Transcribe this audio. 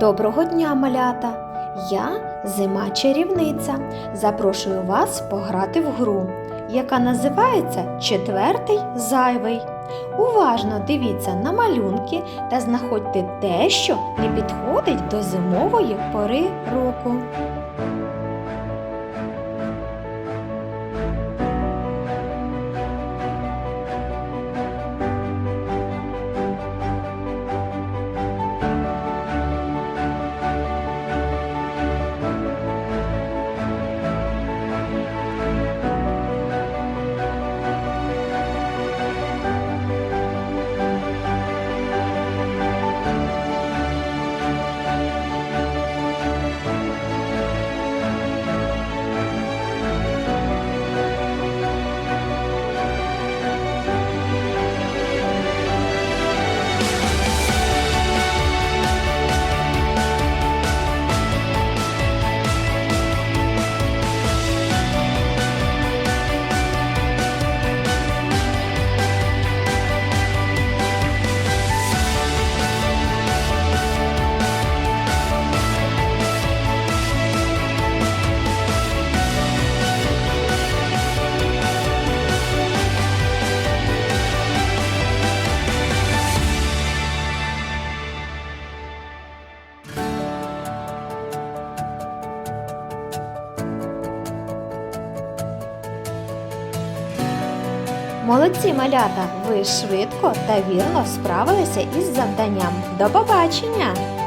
Доброго дня, малята! Я зима чарівниця. Запрошую вас пограти в гру, яка називається Четвертий зайвий. Уважно дивіться на малюнки та знаходьте те, що не підходить до зимової пори року. Молодці малята! Ви швидко та вірно справилися із завданням. До побачення!